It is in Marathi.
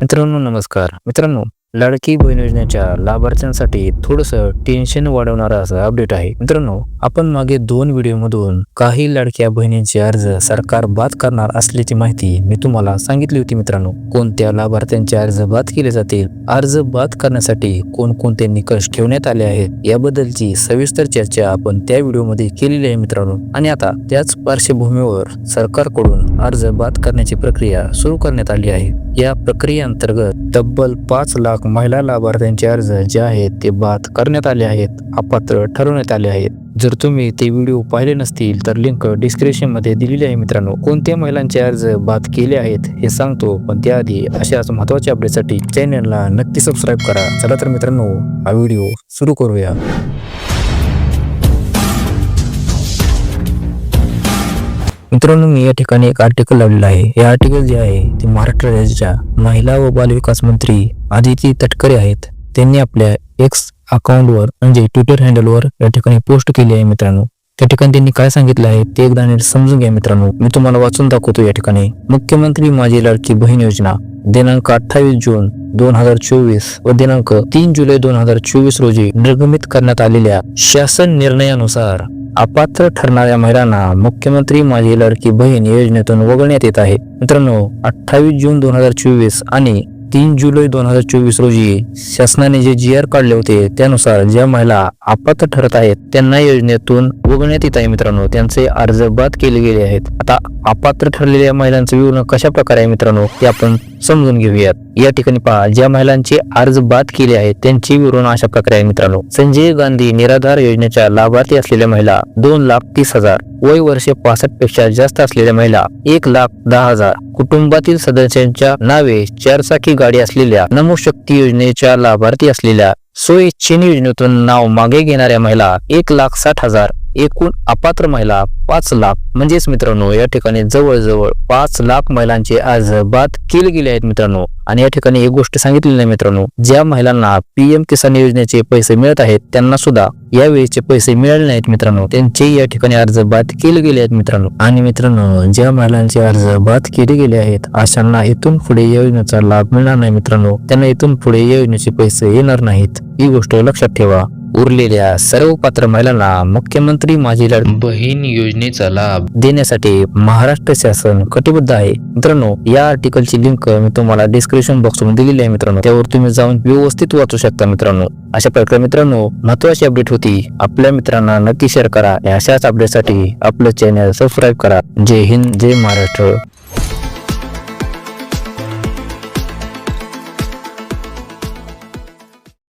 मित्रांनो नमस्कार. मित्रांनो लाडकी बहीण योजनेच्या लाभार्थ्यांसाठी थोडंसं टेन्शन वाढवणारा असं अपडेट आहे. मित्रांनो आपण मागे दोन व्हिडिओमधून काही लाडक्या बहिणींचे अर्ज सरकार बाद करणार असल्याची माहिती मी तुम्हाला सांगितली होती मित्रांनो. कोणत्या लाभार्थ्यांचे अर्ज बाद केले जातील? अर्ज बाद करण्यासाठी कोणकोणते निकष ठेवण्यात आले आहेत? याबद्दलची सविस्तर चर्चा आपण त्या व्हिडिओमध्ये केलेली आहे मित्रांनो. आणि आता त्याच पार्श्वभूमीवर सरकारकडून अर्ज बाद करण्याची प्रक्रिया सुरू करण्यात आली आहे. या प्रक्रियेअंतर्गत तब्बल पाच लाख महिला लाभार्थ्यांचे अर्ज जे आहेत ते बाद करण्यात आले आहेत अपात्र ठरवण्यात आले आहेत. जर तुम्ही ते व्हिडिओ पाहिले नसतील तर लिंक डिस्क्रिप्शनमध्ये दिलेली आहे मित्रांनो. कोणत्या महिलांचे अर्ज बाद केले आहेत हे सांगतो पण त्याआधी अशाच महत्त्वाच्या अपडेटसाठी चॅनलला नक्की सबस्क्राईब करा. चला तर मित्रांनो हा व्हिडिओ सुरू करूया. मित्रांनो मी या ठिकाणी एक आर्टिकल लावलेलं आहे. हे आर्टिकल जे आहे ते महाराष्ट्र राज्याच्या महिला व बालविकास मंत्री आदिती तटकरे आहेत. त्यांनी आपल्या एक्स अकाउंटवर म्हणजे ट्विटर हँडलवर या ठिकाणी पोस्ट केली आहे मित्रांनो. त्या ठिकाणी त्यांनी काय सांगितलं आहे ते एकदा नीट समजून घ्या मित्रांनो. मी तुम्हाला वाचून दाखवतो या ठिकाणी. मुख्यमंत्री माझी लाडकी बहीण योजना दिनांक अठ्ठावीस जून दोन हजार चोवीस व दिनांक तीन जुलै दोन हजार चोवीस रोजी निर्गमित करण्यात आलेल्या शासन निर्णयानुसार अपात्र ठरणाऱ्या महिलांना मुख्यमंत्री माझी लाडकी बहीण योजनेतून वगळण्यात येत आहे. मित्रांनो अठ्ठावीस जून दोन हजार चोवीस आणि तीन जुलै दोन हजार चोवीस रोजी शासनाने जे जी आर काढले होते त्यानुसार ज्या महिला अपात्र ठरत आहेत त्यांना योजनेतून वगळण्यात येत आहे मित्रांनो. त्यांचे अर्ज बाद केले गेले आहेत. आता अपात्र ठरलेल्या महिलांचं विवरण कशा प्रकारे आहे मित्रांनो ते आपण समजून घेऊयात. या ठिकाणी पहा ज्या महिलांचे अर्ज बाद केले आहेत त्यांचे विवरण अशा प्रकारे आहे मित्रांनो. संजय गांधी निराधार योजनेच्या लाभार्थी असलेल्या महिला दोन लाख तीस हजार. वय वर्षे पासष्टपेक्षा जास्त असलेल्या महिला एक लाख दहा हजार. कुटुंबातील सदस्यांच्या नावे चारचाकी गाडी असलेल्या नमो शक्ती योजनेच्या लाभार्थी असलेल्या स्वइच्छेने योजनेतून नाव मागे घेणाऱ्या महिला एक लाख साठ हजार एकूण अपात्र महिला पाच लाख म्हणजेच मित्रांनो या ठिकाणी जवळजवळ पाच लाख महिलांचे अर्ज बाद केले गेले आहेत मित्रांनो. आणि या ठिकाणी एक गोष्ट सांगितलेली नाही मित्रांनो ज्या महिलांना पीएम किसान योजनेचे पैसे मिळत आहेत त्यांना सुद्धा यावेळीचे पैसे मिळाले नाहीत मित्रांनो. त्यांचे या ठिकाणी अर्ज बाद केले गेले आहेत मित्रांनो. आणि मित्रांनो ज्या महिलांचे अर्ज बाद केले गेले आहेत अशांना इथून पुढे या योजनेचा लाभ मिळणार नाही मित्रांनो. त्यांना इथून पुढे या योजनेचे पैसे येणार नाहीत. ही गोष्ट लक्षात ठेवा. उरलेल्या सर्व पात्र महिलांना मुख्यमंत्री माझी बहीण योजनेचा लाभ. देण्यासाठी महाराष्ट्र शासन कटिबद्ध आहे. मित्रांनो या आर्टिकलची लिंक मी तुम्हाला डिस्क्रिप्शन बॉक्समध्ये दिलेली आहे मित्रांनो. त्यावर तुम्ही जाऊन व्यवस्थित वाचू शकता मित्रांनो. अशा प्रकारे मित्रांनो महत्वाची अपडेट होती. आपल्या मित्रांना नक्की शेअर करा. अशाच अपडेटसाठी आपलं चॅनल सबस्क्राईब करा. जय हिंद जय महाराष्ट्र.